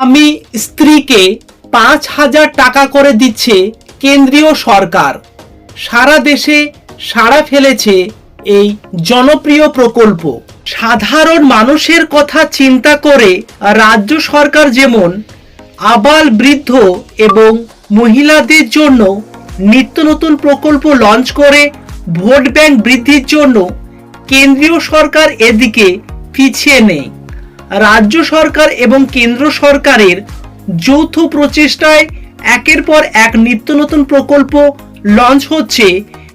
আমি স্ত্রীকে পাঁচ হাজার টাকা করে দিচ্ছে কেন্দ্রীয় সরকার। সারা দেশে সাড়া ফেলেছে এই জনপ্রিয় প্রকল্প। সাধারণ মানুষের কথা চিন্তা করে রাজ্য সরকার যেমন আবাল বৃদ্ধ এবং মহিলাদের জন্য নিত্য নতুন প্রকল্প লঞ্চ করে ভোট ব্যাংক বৃদ্ধির জন্য কেন্দ্রীয় সরকার এদিকে পিছিয়ে নেই। রাজ্য সরকার এবং কেন্দ্র সরকারের যৌথ প্রচেষ্টায় একের পর এক নিত্য নতুন প্রকল্প লঞ্চ হচ্ছে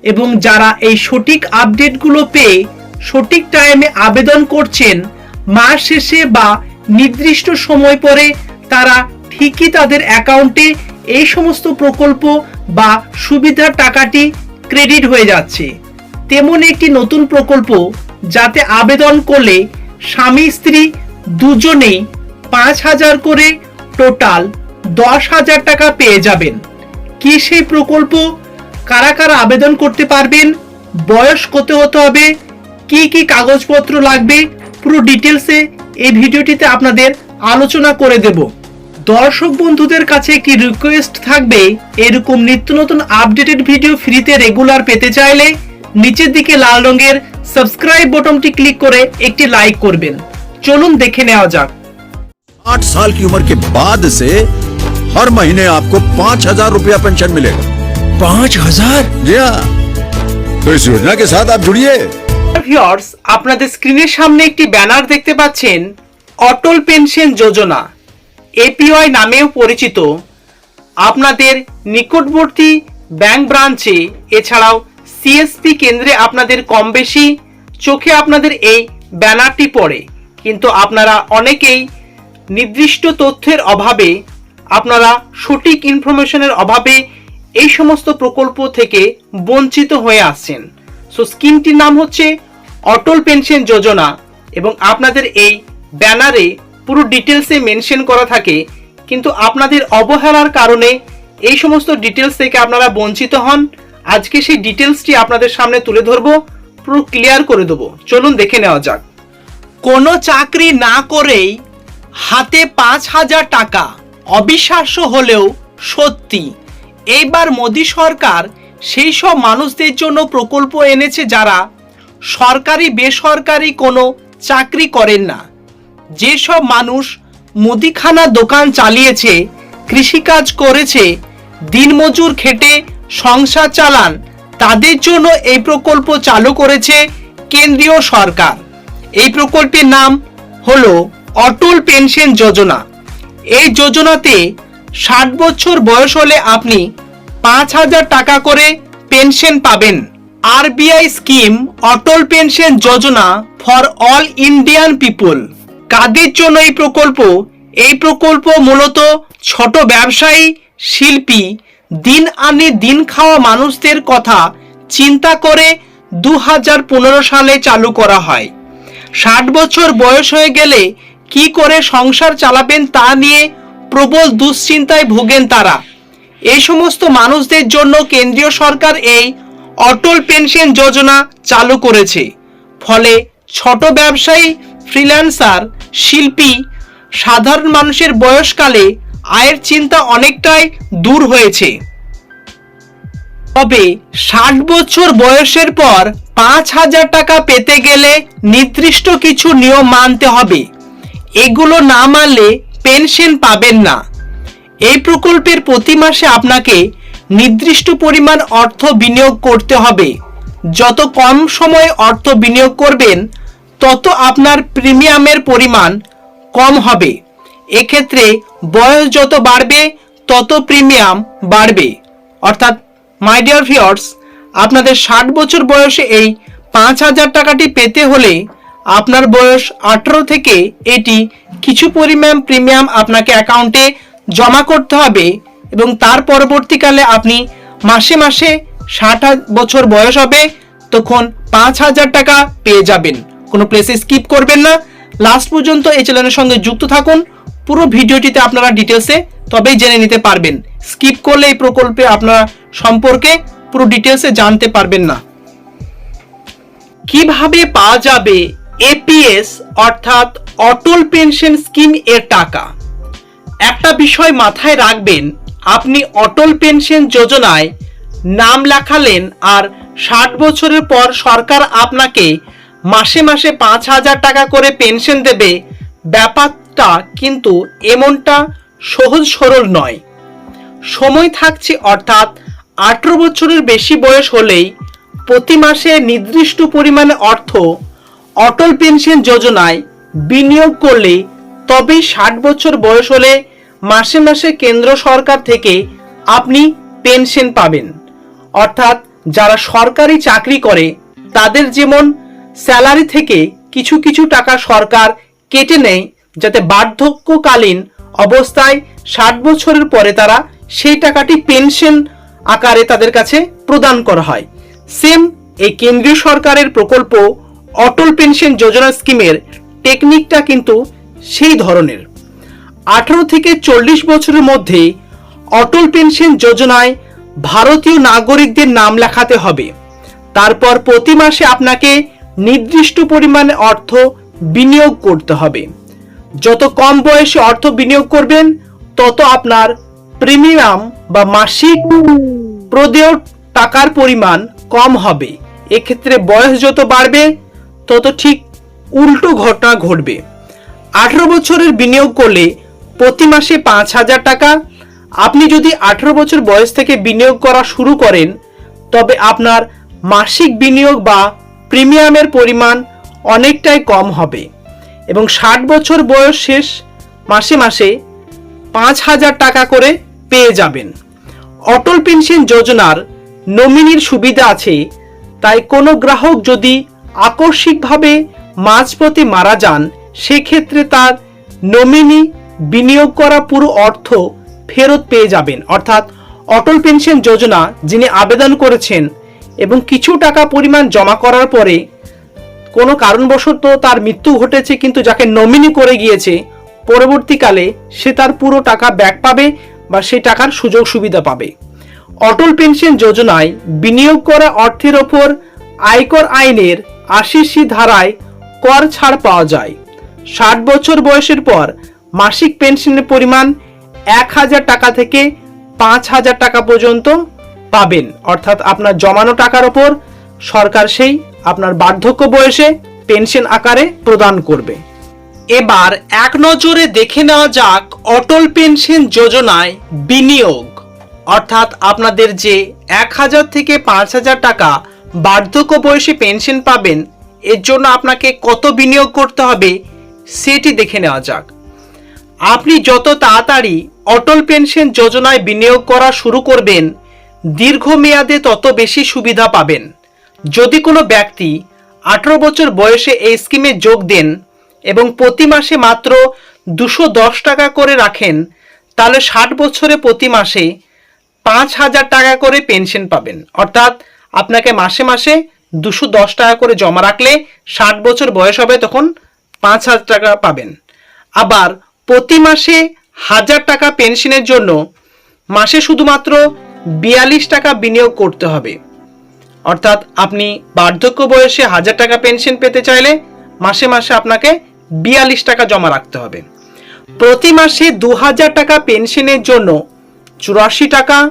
এবং যারা এই সঠিক আপডেটগুলো পেয়ে সঠিক টাইমে আবেদন করছেন, মাস শেষে বা নির্দিষ্ট সময় পরে তারা ঠিকই তাদের অ্যাকাউন্টে এই সমস্ত প্রকল্প বা সুবিধার টাকাটি ক্রেডিট হয়ে যাচ্ছে। তেমন একটি নতুন প্রকল্প যাতে আবেদন করলে স্বামী স্ত্রী দুজনেই পাঁচ হাজার করে টোটাল দশ হাজার টাকা পেয়ে যাবেন। কি সেই প্রকল্প? কারা কারা আবেদন করতে পারবেন? বয়স কত হতে হবে? কি কি কাগজপত্র লাগবে? পুরো ডিটেলসে এই ভিডিওটিতে আপনাদের আলোচনা করে দেব। দর্শক বন্ধুদের কাছে একটি রিকোয়েস্ট থাকবে, এরকম নিত্য নতুন আপডেটেড ভিডিও ফ্রিতে রেগুলার পেতে চাইলে নিচের দিকে লাল রঙের সাবস্ক্রাইব বটনটি ক্লিক করে একটি লাইক করবেন। চলুন দেখে নেওয়া যাক आठ साल की उम्र के बाद से हर महीने आपको पाँच हजार रूपया पेंशन मिलेगा पाँच हजार जी हाँ तो इस योजना के साथ आप जुड़िए ভিউয়ার্স আপনাদের স্ক্রিনের সামনে একটি ব্যানার দেখতে পাচ্ছেন অটল পেনশন যোজনা এপিওয়াই নামেও পরিচিত আপনাদের নিকটবর্তী ব্যাংক ব্রাঞ্চে এছাড়াও সিএসপি কেন্দ্রে আপনাদের কম বেশি চোখে আপনাদের এই ব্যানারটি পড়ে কিন্তু আপনারা অনেকেই নির্দিষ্ট তথ্যের অভাবে, আপনারা সঠিক ইনফরমেশনের অভাবে এই সমস্ত প্রকল্প থেকে বঞ্চিত হয়ে আসছেন। সো স্কিমটির নাম হচ্ছে অটল পেনশন যোজনা এবং আপনাদের এই ব্যানারে পুরো ডিটেলসে মেনশন করা থাকে। কিন্তু আপনাদের অবহেলার কারণে এই সমস্ত ডিটেলস থেকে আপনারা বঞ্চিত হন। আজকে সেই ডিটেলসটি আপনাদের সামনে তুলে ধরবো, পুরো ক্লিয়ার করে দেবো। চলুন দেখে নেওয়া যাক। কোনো চাকরি না করেই হাতে পাঁচ হাজার টাকা অবিশ্বাস্য হলেও সত্যি। এইবার মোদী সরকার সেই সব মানুষদের জন্য প্রকল্প এনেছে যারা সরকারি বেসরকারি কোনো চাকরি করেন না। যেসব মানুষ মুদিখানা দোকান চালিয়েছে, কৃষিকাজ করেছে, দিনমজুর খেটে সংসার চালান, তাদের জন্য এই প্রকল্প চালু করেছে কেন্দ্রীয় সরকার। এই প্রকল্পের নাম হল অটল পেনশন যোজনা। এই যোজনাতে ষাট বছর বয়স হলে আপনি পাঁচ হাজার টাকা করে পেনশন পাবেন। RBI scheme Atal pension Yojana for all Indian people. কাদের জন্য এই প্রকল্প? এই প্রকল্প মূলত ছোট ব্যবসায়ী, শিল্পী, দিন আনে দিন খাওয়া মানুষদের কথা চিন্তা করে দু হাজার পনেরো সালে চালু করা হয়। ষাট বছর বয়স হয়ে গেলে কি করে সংসার চালাবেন তা নিয়ে প্রবল দুশ্চিন্তায় ভোগেন তারা। এই সমস্ত মানুষদের জন্য কেন্দ্রীয় সরকার এই অটল পেনশন যোজনা চালু করেছে। ফলে ছোট ব্যবসায়ী, ফ্রিল্যান্সার, শিল্পী, সাধারণ মানুষের বয়সকালে আয়ের চিন্তা অনেকটাই দূর হয়েছে। তবে ষাট বছর বয়সের পর পাঁচ হাজার টাকা পেতে গেলে নির্দিষ্ট কিছু নিয়ম মানতে হবে। এগুলো না মানলে পেনশন পাবেন না। এই প্রকল্পের প্রতি মাসে আপনাকে নির্দিষ্ট পরিমাণ অর্থ বিনিয়োগ করতে হবে। যত কম সময়ে অর্থ বিনিয়োগ করবেন, তত আপনার প্রিমিয়ামের পরিমাণ কম হবে। এক্ষেত্রে বয়স যত বাড়বে, তত প্রিমিয়াম বাড়বে। অর্থাৎ মাই ডিয়ার ভিওর্স আপনাদের ষাট বছর বয়সে এই পাঁচ হাজার টাকাটি পেতে হলে আপনার বয়স আঠেরো থেকে এটি কিছু পরিমাণ প্রিমিয়াম আপনাকে অ্যাকাউন্টে জমা করতে হবে এবং তার পরবর্তীকালে আপনি মাসে মাসে ষাট বছর বয়স হবে তখন পাঁচ হাজার টাকা পেয়ে যাবেন। কোনো প্লেসে স্কিপ করবেন না। লাস্ট পর্যন্ত এই চ্যানেলের সঙ্গে যুক্ত থাকুন। পুরো ভিডিওটিতে আপনারা ডিটেলসে তবেই জেনে নিতে পারবেন। স্কিপ করলে এই প্রকল্পে আপনারা সম্পর্কে পুরো ডিটেলসে জানতে পারবেন না। কীভাবে পাওয়া যাবে এপিএস অর্থাৎ অটল পেনশন স্কিম এর টাকা? একটা বিষয় মাথায় রাখবেন, আপনি অটল পেনশন যোজনায় নাম লেখালেন আর ষাট বছরের পর সরকার আপনাকে মাসে মাসে পাঁচ হাজার টাকা করে পেনশন দেবে। ব্যাপারটা কিন্তু এমনটা সহজ সরল নয়। সময় থাকছে, অর্থাৎ আঠেরো বছরের বেশি বয়স হলেই প্রতি মাসে নির্দিষ্ট পরিমাণে অর্থ অটল পেনশন যোজনায় বিনিয়োগ করলে তবেই ষাট বছর বয়স হলে মাসে মাসে কেন্দ্র সরকার থেকে আপনি পেনশন পাবেন। অর্থাৎ যারা সরকারি চাকরি করে, তাদের যেমন স্যালারি থেকে কিছু কিছু টাকা সরকার কেটে নেয় যাতে বার্ধক্যকালীন অবস্থায় ষাট বছরের পরে তারা সেই টাকাটি পেনশন আকারে তাদের কাছে প্রদান করা হয়। সেম এই কেন্দ্রীয় সরকারের প্রকল্প অটল পেনশন যোজনা স্কিমের টেকনিকটা কিন্তু সেই ধরনের। আঠারো থেকে চল্লিশ বছরের মধ্যে অটল পেনশন যোজনায় ভারতীয় নাগরিকদের নাম লেখাতে হবে। তারপর প্রতি মাসে আপনাকে নির্দিষ্ট পরিমাণে অর্থ বিনিয়োগ করতে হবে। যত কম বয়সে অর্থ বিনিয়োগ করবেন, তত আপনার প্রিমিয়াম বা মাসিক প্রদেয় টাকার পরিমাণ কম হবে। এক্ষেত্রে বয়স যত বাড়বে, তত ঠিক উল্টো ঘটনা ঘটবে। আঠারো বছরের বিনিয়োগ করলে প্রতি মাসে পাঁচ হাজার টাকা। আপনি যদি আঠারো বছর বয়স থেকে বিনিয়োগ করা শুরু করেন, তবে আপনার মাসিক বিনিয়োগ বা প্রিমিয়ামের পরিমাণ অনেকটাই কম হবে। এবং ষাট বছর বয়স শেষ মাসে মাসে পাঁচ হাজার টাকা করে পেয়ে যাবেন। অটল পেনশন যোজনার নমিনির সুবিধা আছে, তাই কোনো গ্রাহক যদি আকস্মিকভাবে মাঝপথে মারা যান, সেক্ষেত্রে তার নমিনি বিনিয়োগ করা পুরো অর্থ ফেরত পেয়ে যাবেন। অর্থাৎ অটল পেনশন যোজনা যিনি আবেদন করেছেন এবং কিছু টাকা পরিমাণ জমা করার পরে কোনো কারণবশত তার মৃত্যু ঘটেছে, কিন্তু যাকে নমিনি করে গিয়েছে, পরবর্তীকালে সে তার পুরো টাকা ব্যাক পাবে বা সেই টাকার সুযোগ সুবিধা পাবে। অটল পেনশন যোজনায় বিনিয়োগ করা অর্থের ওপর আয়কর আইনের আশি সি ধারায় কর ছাড় পাওয়া যায়। ষাট বছর বয়সের পর মাসিক পেনশনের পরিমাণ এক হাজার টাকা থেকে পাঁচ হাজার টাকা পর্যন্ত পাবেন। অর্থাৎ আপনার জমানো টাকার ওপর সরকার সেই আপনার বার্ধক্য বয়সে পেনশন আকারে প্রদান করবে। এবার এক নজরে দেখে নেওয়া যাক অটল পেনশন যোজনায় বিনিয়োগ। অর্থাৎ আপনাদের যে এক হাজার থেকে পাঁচ হাজার টাকা বার্ধক্য বয়সে পেনশন পাবেন, এর জন্য আপনাকে কত বিনিয়োগ করতে হবে সেটি দেখে নেওয়া যাক। আপনি যত তাড়াতাড়ি অটল পেনশন যোজনায় বিনিয়োগ করা শুরু করবেন, দীর্ঘমেয়াদে তত বেশি সুবিধা পাবেন। যদি কোনো ব্যক্তি আঠারো বছর বয়সে এই স্কিমে যোগ দেন এবং প্রতি মাসে মাত্র দুশো দশ টাকা করে রাখেন, তাহলে ষাট বছরে প্রতি মাসে পাঁচ হাজার টাকা করে পেনশন পাবেন। অর্থাৎ আপনাকে মাসে মাসে দুশো দশ টাকা করে জমা রাখলে ষাট বছর বয়স হবে, তখন পাঁচ হাজার টাকা পাবেন। আবার প্রতি মাসে হাজার টাকা পেনশনের জন্য মাসে শুধুমাত্র বিয়াল্লিশ টাকা বিনিয়োগ করতে হবে। অর্থাৎ আপনি বার্ধক্য বয়সে হাজার টাকা পেনশন পেতে চাইলে মাসে মাসে আপনাকে বিয়াল্লিশ টাকা জমা রাখতে হবে। প্রতি মাসে দু হাজার টাকা পেনশনের জন্য চুরাশি টাকা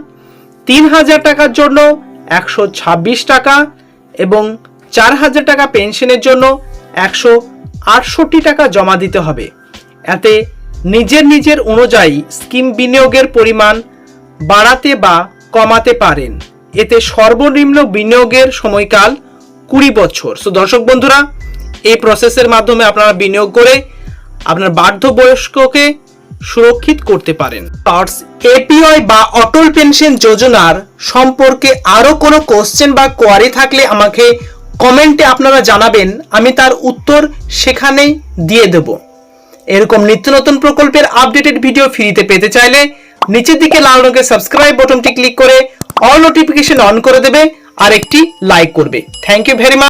তিন হাজার টাকার জন্য একশো ছাব্বিশ টাকা এবং চার হাজার টাকা পেনশনের জন্য একশো আটষট্টি টাকা জমা দিতে হবে। এতে নিজের নিজের অনুযায়ী স্কিম বিনিয়োগের পরিমাণ বাড়াতে বা কমাতে পারেন। এতে সর্বনিম্ন বিনিয়োগের সময়কাল কুড়ি বছর। সো দর্শক বন্ধুরা এই প্রসেসের মাধ্যমে আপনারা বিনিয়োগ করে আপনার বার্ধ বয়স্ককে সুরক্ষিত করতে পারেন। এপিআই বা অটল পেনশন যোজনার সম্পর্কে আরও কোনো কোশ্চেন বা কোয়ারি থাকলে আমাকে কমেন্টে আপনারা জানাবেন, আমি তার উত্তর সেখানেই দিয়ে দেব। এরকম নিত্য নতুন প্রকল্পের আপডেটেড ভিডিও ফ্রিতে পেতে চাইলে নিচের দিকে লাল রঙের সাবস্ক্রাইব বাটনটি ক্লিক করে অল নোটিফিকেশন অন করে দেবে আর একটি লাইক করবে। Thank you very much